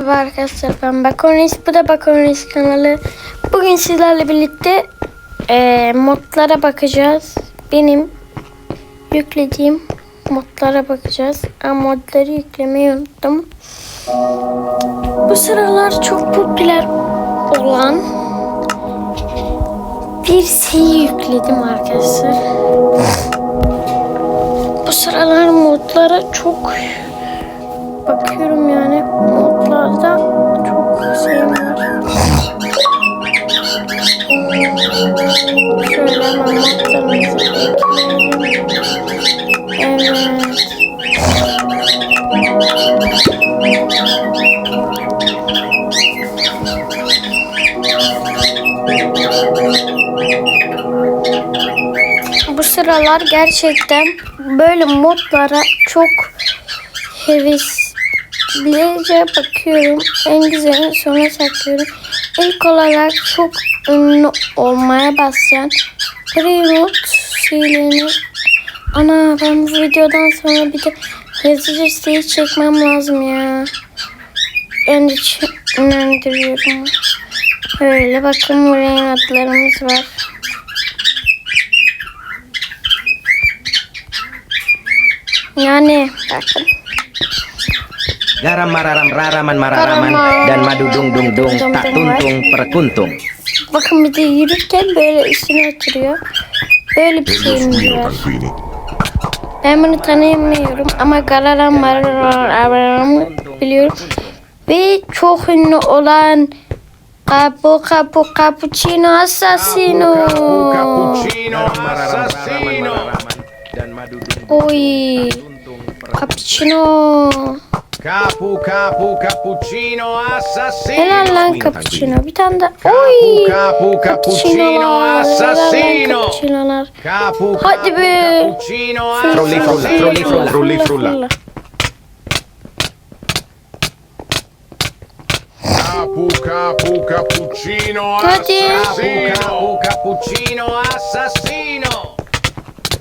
Merhaba arkadaşlar ben Bakonis. Bu da Bakonis kanalı. Bugün sizlerle birlikte eee, modlara bakacağız. Benim yüklediğim modlara bakacağız. Ama modları yüklemeyi unuttum. Bu sıralar çok popüler olan bir şeyi yükledim arkadaşlar. Bu sıralar modlara çok bakıyorum yani modlarda çok şeyim var. Şöyle hemen modlarımızı ekleyelim. Evet. Bu sıralar gerçekten böyle modlara çok heveslice bakıyorum. En güzelini sona saklıyorum. İlk olarak çok ünlü olmaya başlayan Remote şeylerini Ana ben bu videodan sonra bir de hızlıca siteyi çekmem lazım ya. Endişelendiriyorum. Öyle bakın buraya adlarımız var. Yani bakın. Garam mararam raraman mararaman dan madu dung dung dung tak var. tuntung perkuntung. Bakın bir de yürürken böyle üstüne oturuyor. Böyle bir şeyimiz var. Ben bunu tanıyamıyorum ama Galaram Mararam biliyorum. Ve çok ünlü olan Capu Capu Cappuccino Assassino. Oy. Cappuccino. Capu capu cappuccino assassino. Helal lan cappuccino. Bir tane de oy. capu, cappuccino assassino. Cappuccinolar. Capu Hadi be. cappuccino Frulli, frulla, frulli, assassino. frulla. Frulli frulla. Capu capu cappuccino assassino. Capu cappuccino assassino.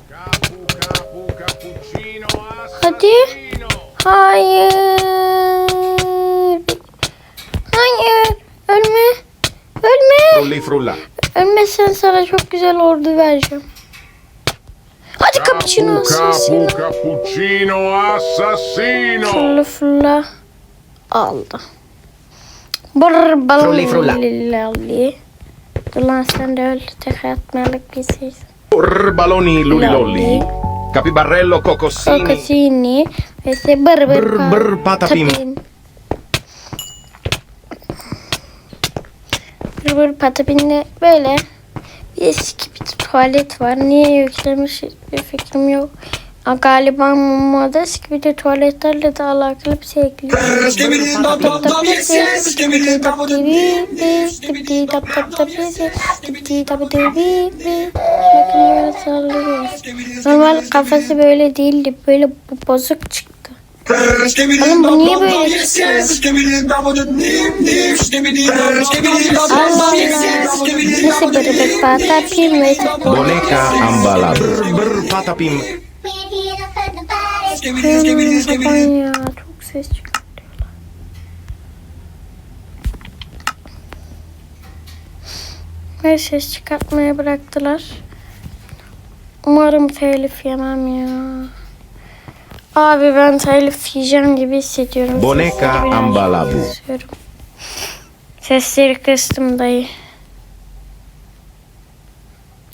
Capu capu cappuccino Hadi. Hayır. Hayır. Ölme. Ölme. Frulli frulla. Ölmezsen sana çok güzel ordu vereceğim. Hadi cappuccino assassino. cappuccino assassino. Fırla fırla. Aldı. Brr frulla. Lillalli. Dur lan sen de öl. Tek atmalık bir şey. Brr, baloni luli Lolli. lolli. Capibarello cocosini. Kokosini. İse bır bır. Bır pa- bır patapim. tapin. Bır bır patapin'de böyle bir eski bir tuvalet var. Niye yüklemiş bir fikrim yok. Galiba eski bir de tuvaletlerle de alakalı bir şey ekliyor. Normal kafası böyle değildi. Böyle bozuk çıktı. Oğlum bu niye böyle çıkıyor? Nasıl böyle bir patapim ve Boneka patapim. Kapan ya çok ses çıkartıyorlar. Ve ses çıkartmaya bıraktılar. Umarım telif yemem ya. Abi ben telif yiyeceğim gibi hissediyorum. Boneka Sesleri ambalabu. Sesleri kıstım dayı.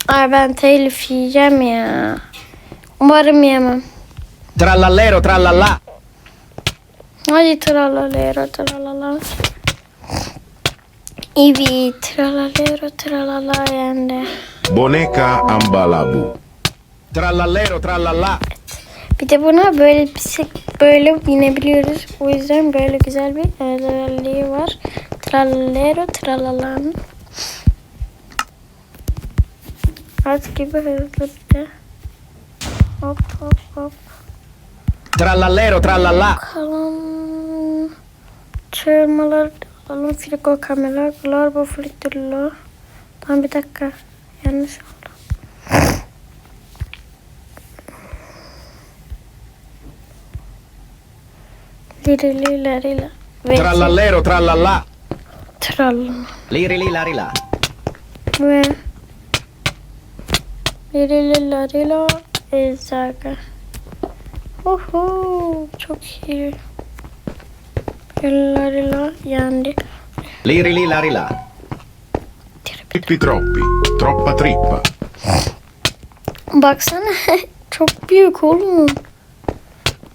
Ay ben telif yiyeceğim ya. Umarım yemem. Trallallero trallallà. Hadi tralalero tralala. Evet tralalero tralala yendi. Boneka ambalabu. Trallallero trallallà. Bir de buna böyle bir şey, böyle binebiliyoruz. O yüzden böyle güzel bir özelliği var. Tralalero tralalanın. Az gibi hızlı bir de. Hop hop hop. Trallallero trallallà. Kalan... Balon fliko kameler. Glorbo fliktürlü. Tamam bir dakika. Yanlış oldu. Lirililarila. Trallallero trallallà. Trallallero. Lirililarila. Ve... Lirililarila. Ezaga. Oho çok iyi. Larila yendi. Liri li lari la. Trippi troppi. Troppa trippa. Baksana çok büyük oğlum.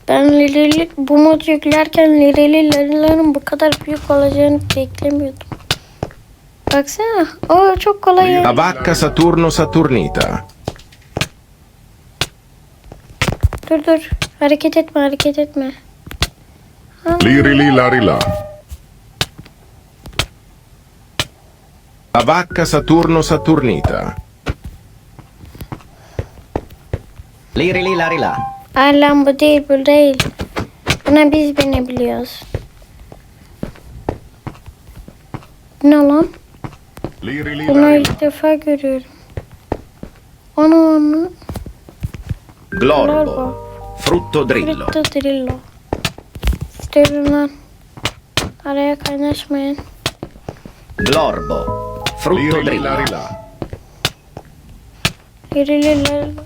Ben Lirili bu mod yüklerken Lirili lariların bu kadar büyük olacağını beklemiyordum. Baksana. O çok kolay. La vacca Saturno Saturnita. Dur dur. Hareket etme hareket etme. Liri li lari la. Vacca Saturno Saturnita. Liri li lari la. Ay lan bu değil bu değil. Buna biz binebiliyoruz. Ne lan? Liri li Bunu lari la. ilk defa görüyorum. Onu onu. Glorbo. Frutto drillo. Frutto drillo. Stirna. Area Carnation. Glorbo. Frutto drillo. Lirililil.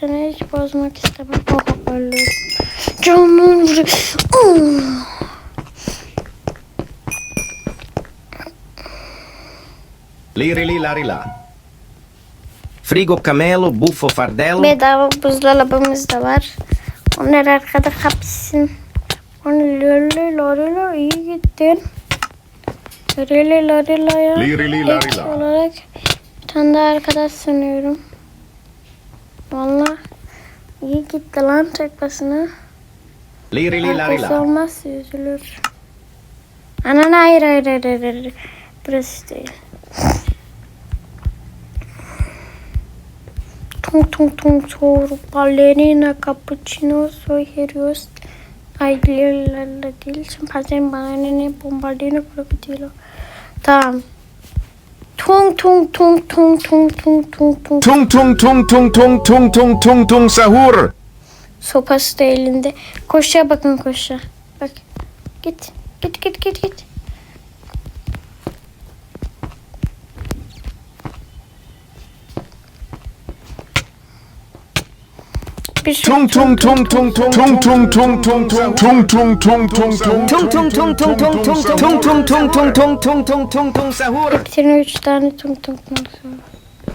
Sene hiç bozmak C'è un Canım vuruyor. Lirililarilah. Frigo camelo, buffo fardello. Bedava buzdolabımız da var. Onlar arkada kapsın. Onu lörlü lörlü iyi gittin. Lörlü lörlü ya. Liri li lari Ek la. olarak bir tane daha arkadaş sanıyorum. Valla iyi gitti lan tek başına. Liri li lari Arkası la. olmazsa üzülür. Anan hayır hayır hayır. hayır. Burası değil. Tung tung tung soru ballerina cappuccino soy herios ailelerle değil. Şimpanzenin bananini bombardino krokodilo. Tamam. Tung tung tung tung tung tung tung tung. Tung tung tung tung tung tung tung tung tung sahur. Sopası da elinde. Koşuya bakın koşuya. Bak. Git. Git git git git. Bir sürü Tung tung tung tung tung tung tung tung tung tung tung tung tung tung Tung tung tung tung tung tung tung tung tung tung tung tung tung tung tung tung sahur. Hepsine üç tane tung tung tung.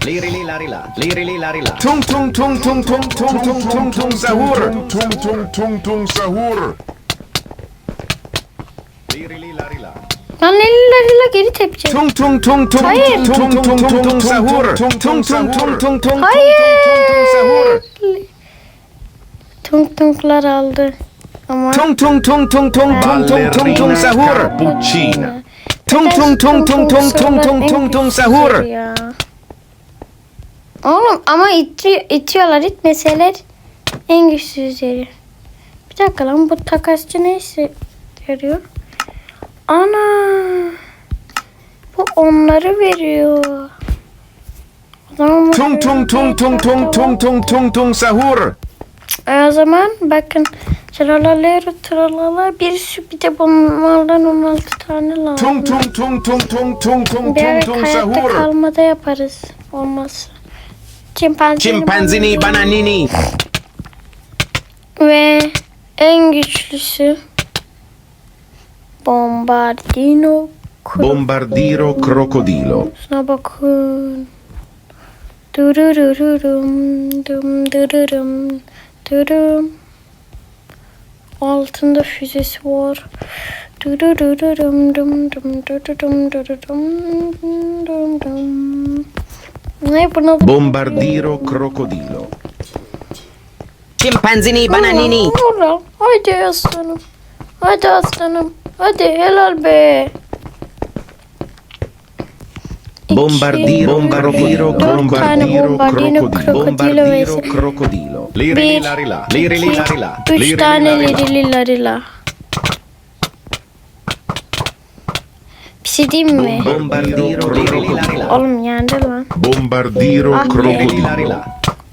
Liri li lari la. Liri li lari la. tung tung tung tung tung tung tung tung tung sahur. Tung tung tung tung sahur. Liri li lari la. Lan elleriyle geri tepecek. Tung tung tung tung tung tung tung tung tung sahur. Tung tung tung tung tung tung Hayır. Tung tunglar aldı. Ama Tung tung tung tung tung tung tung tung tung sahur. Cappuccina. Tung tung tung tung tung tung tung tung tung sahur. Ya. Oğlum ama iti, itiyorlar itmeseler en güçsüzleri. Bir dakika lan bu takasçı ne işe yarıyor? Ana. Bu onları veriyor. Tung tung tung tung tung tung tung tung sahur. E o zaman bakın tralalero tralala bir sürü bir de bunlardan 16 tane lazım. Tung tung tung tung tung tung tung tung tung sahur. kalmada yaparız. Olmazsa. Çimpanzini, Chimpanzini bananini. Ve en güçlüsü Bombardino Bombardiro crocodilo. Şuna bakın. Durururum, dum dururum, Dürüm. Altında füzesi var. Ne buna da Bombardiro krokodilo. Çimpanzini bananini. Vurra. Haydi aslanım. Haydi aslanım. Hadi helal be. Bombardiro, bombardiro, bombardiro, bombardino, krokodilo ve krokodilo. Lirili larila, lirili larila. Üç tane lirili larila. Bir şey diyeyim mi? Bombardiro. Oğlum yendi lan. Bombardiro, krokodilo.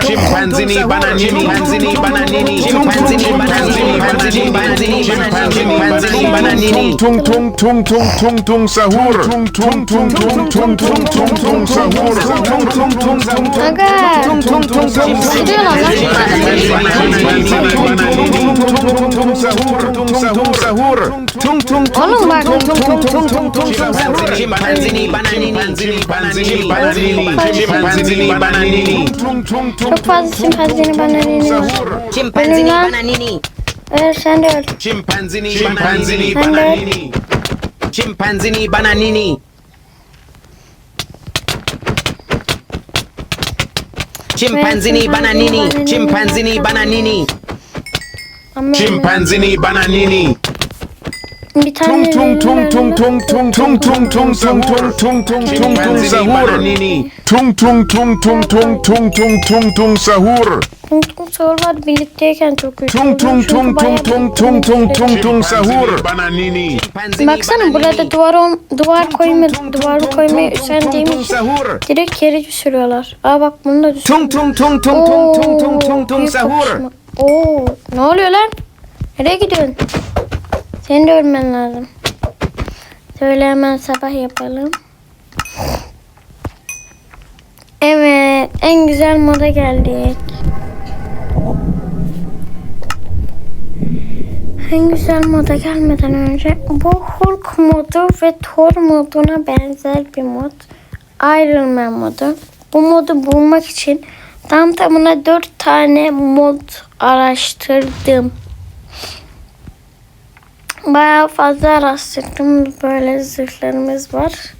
Chimpanzini bananini. Chimpanzini bananini. Chimpanzini bananini. Chimpanzini chimpanzini bananini. Tung tung tung tung tung tung sahur. Tung tung tung tung tung tung tung tung sahur. Tung tung tung tung tung tung tung tung Gidiyorlar lan. tung tung Oğlum bak. tung tung tung tung tung sahur Chimpanzini bananini. Chimpanzini bananini. Chimpanzini bananini. Çok fazla simpanzini bana var. Chimpanzini Ölün lan. bananini. Evet sen de öl. Chimpanzini bananini. Sen de öl. Chimpanzini bananini. Chimpanzini bananini. Chimpanzini bananini. Ama Chimpanzini bananini. Bir tane tung tung tung tung tung tung tung tung tung tung tung tung tung tung sahur. Tung tung tung tung tung tung tung tung tung sahur. tung tung sahurlar birlikteyken çok güçlü tung tung tung tung tung tung tung tung tung sahur Baksana burada duvar ol, duvar koyma, duvar koymayı üstlendiğim için sahur direkt yere sürüyorlar. Aa bak bunu da düşün. tung tung tung tung tung tung tung tung sahur. Oo, ne oluyor lan? Nereye gidiyorsun? Senin de ölmen lazım. Şöyle hemen sabah yapalım. Evet, en güzel moda geldik. En güzel moda gelmeden önce bu Hulk modu ve Thor moduna benzer bir mod. Iron Man modu. Bu modu bulmak için tam tamına 4 tane mod araştırdım. Bayağı fazla araştırdım. Böyle zırhlarımız var.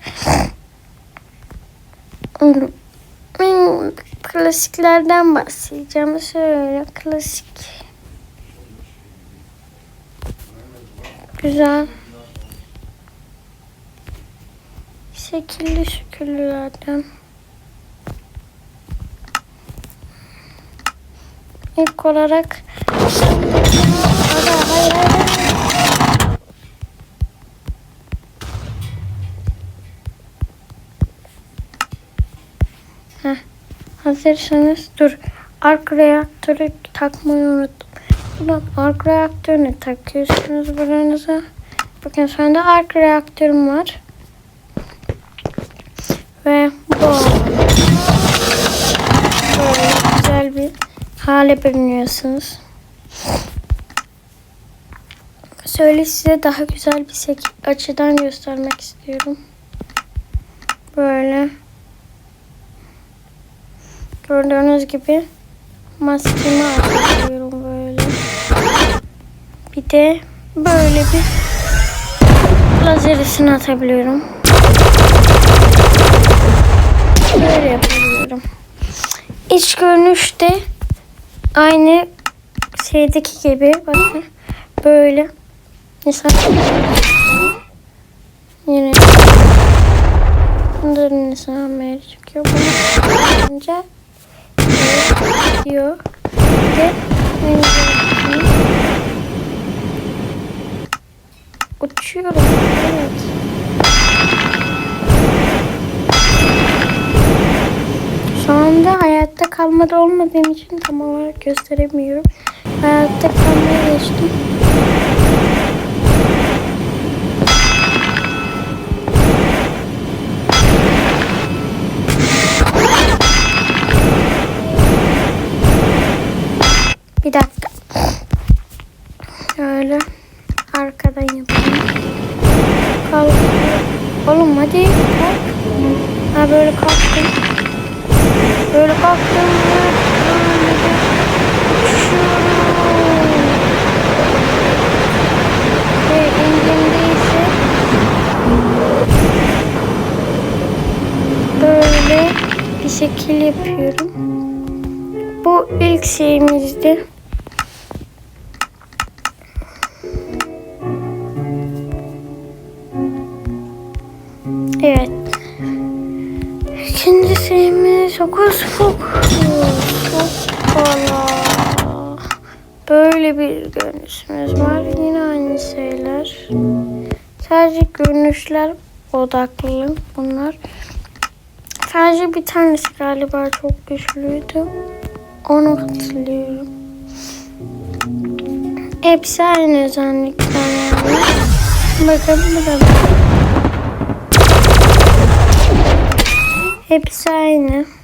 Ben klasiklerden bahsedeceğim. Şöyle klasik. Güzel. Şekilli şükürlülerden. İlk olarak hayır, hayır, hayır. Hazırsanız dur. Ark reaktörü takmayı unuttum. Buradan ark reaktörünü takıyorsunuz buranıza. Bakın şu ark reaktörüm var. Ve bu. Böyle güzel bir hale bürünüyorsunuz. Şöyle size daha güzel bir açıdan göstermek istiyorum. Böyle. Gördüğünüz gibi maskemi atabiliyorum böyle. Bir de böyle bir lazerisini atabiliyorum. Böyle yapabiliyorum. İç görünüşte aynı şeydeki gibi bakın böyle Mesela yine bunların mesela çıkıyor. Bunu önce diyor ve uçuyorum. Evet. Şu anda hayatta kalmada olmadığım için tam olarak gösteremiyorum. Hayatta kalmaya geçtim. Böyle kalktım. Böyle kalktım. Böyle uçuyorum. Ve elimde ise bir şekil yapıyorum. Bu ilk şeyimizdi. Hokus Pokus. Hoppala. Böyle bir görünüşümüz var. Yine aynı şeyler. Sadece görünüşler odaklı bunlar. Sadece bir tanesi galiba çok güçlüydü. Onu hatırlıyorum. Hepsi aynı özellikler yani. Bakın bu. Hepsi aynı.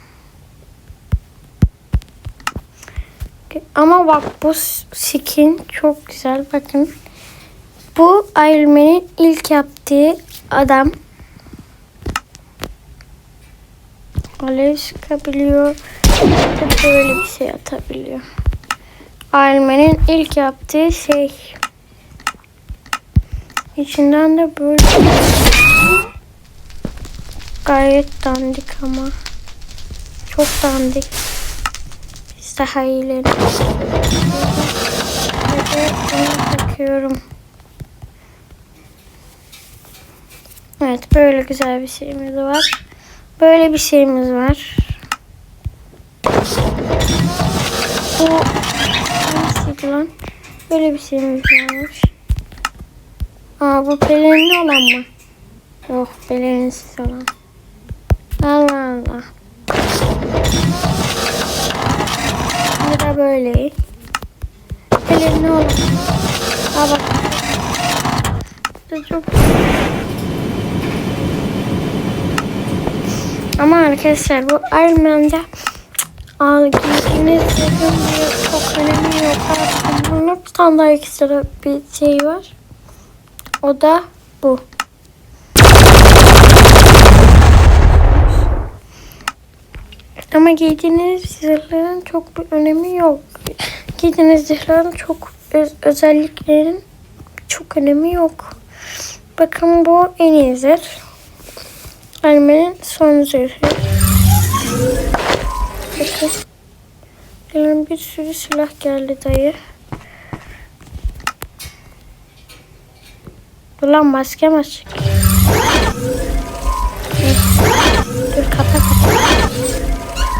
Ama bak bu skin çok güzel. Bakın. Bu Iron Man'in ilk yaptığı adam. Alev sıkabiliyor. Böyle bir şey atabiliyor. Iron Man'in ilk yaptığı şey. İçinden de böyle gayet dandik ama. Çok dandik. Biz daha. Evet, bunu takıyorum. Evet, böyle güzel bir şeyimiz var. Böyle bir şeyimiz var. Bu nasıl lan? Böyle bir şeyimiz varmış. Aa bu pelerinli olan mı? Yok pelerinsiz olan. Allah Allah. Da böyle. Pelerinli olan. Aa bak. Bu da çok Ama arkadaşlar bu Iron Man'de çok önemi yok. Bunun bir tane daha ekstra bir şey var. O da bu. Ama giydiğiniz zırhların çok bir önemi yok. Giydiğiniz zırhların çok öz- özelliklerin çok önemi yok. Bakın bu en iyi zırh. Ermenin son zırhı. Bakın. Gelen bir sürü silah geldi dayı. Ulan maskem açık. Dur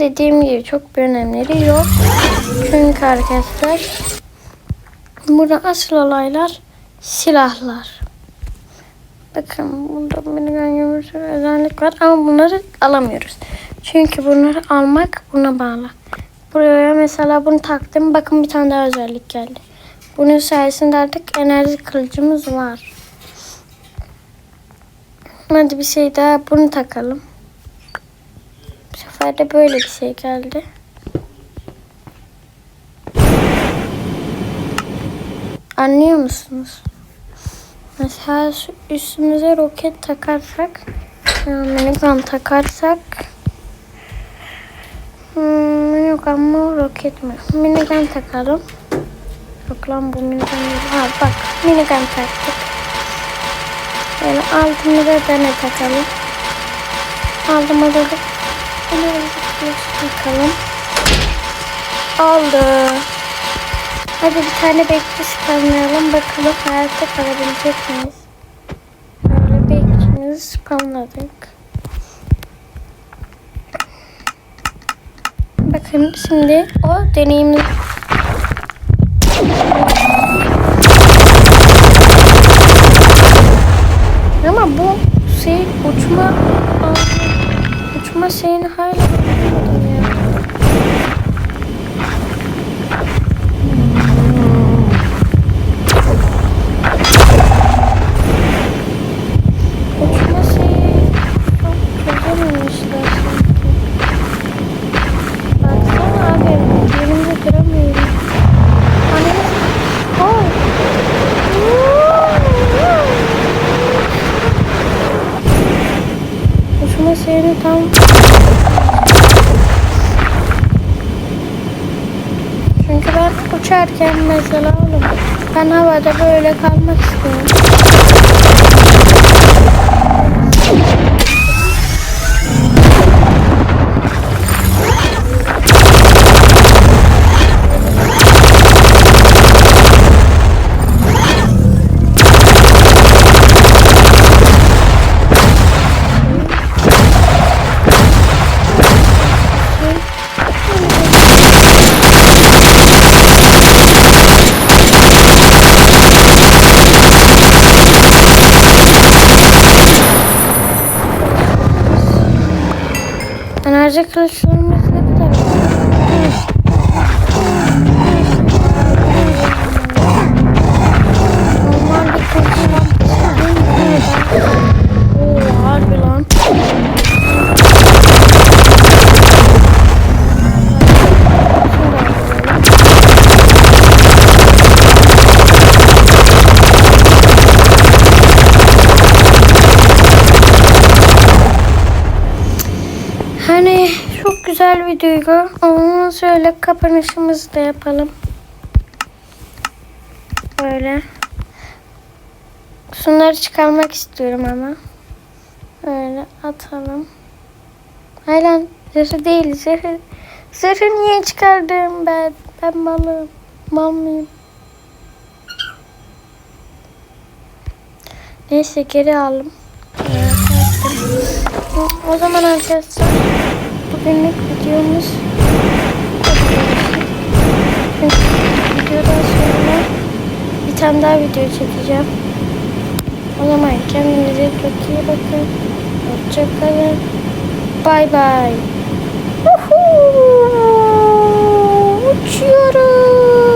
Dediğim gibi çok bir önemleri yok. Çünkü arkadaşlar burada asıl olaylar silahlar. Bakın burada minigun sürü özellik var ama bunları alamıyoruz. Çünkü bunları almak buna bağlı. Buraya mesela bunu taktım. Bakın bir tane daha özellik geldi. Bunun sayesinde artık enerji kılıcımız var. Hadi bir şey daha bunu takalım. Sefer de böyle bir şey geldi. Anlıyor musunuz? Mesela üstümüze roket takarsak, minigun takarsak, hmm, minigun mu roket mi? Minigun takalım. Yok lan bu minigun. Ha bak minigun taktık. Böyle altımıza da ne takalım? Altıma da takalım. Oldu. Hadi bir tane bekçi spamlayalım. Bakalım hayatta kalabilecek miyiz? Böyle bekçimizi spamladık. Bakın şimdi o deneyimli Thomas sehen halt. Uçarken mesela oğlum ben havada böyle kalmak istiyorum. Enerji kılıçlarımız ne kadar? Duygu. Ama şöyle kapanışımızı da yapalım. Böyle. Şunları çıkarmak istiyorum ama. Böyle atalım. Lan zırhı değil zırhı. Zırhı niye çıkardım ben? Ben malım. Mal mıyım? Neyse geri aldım. O zaman arkadaşlar Bugünlük videomuz Çünkü videodan sonra bir tane daha video çekeceğim. O zaman kendinize çok iyi bakın. Hoşçakalın. Bay bay. Uçuyorum.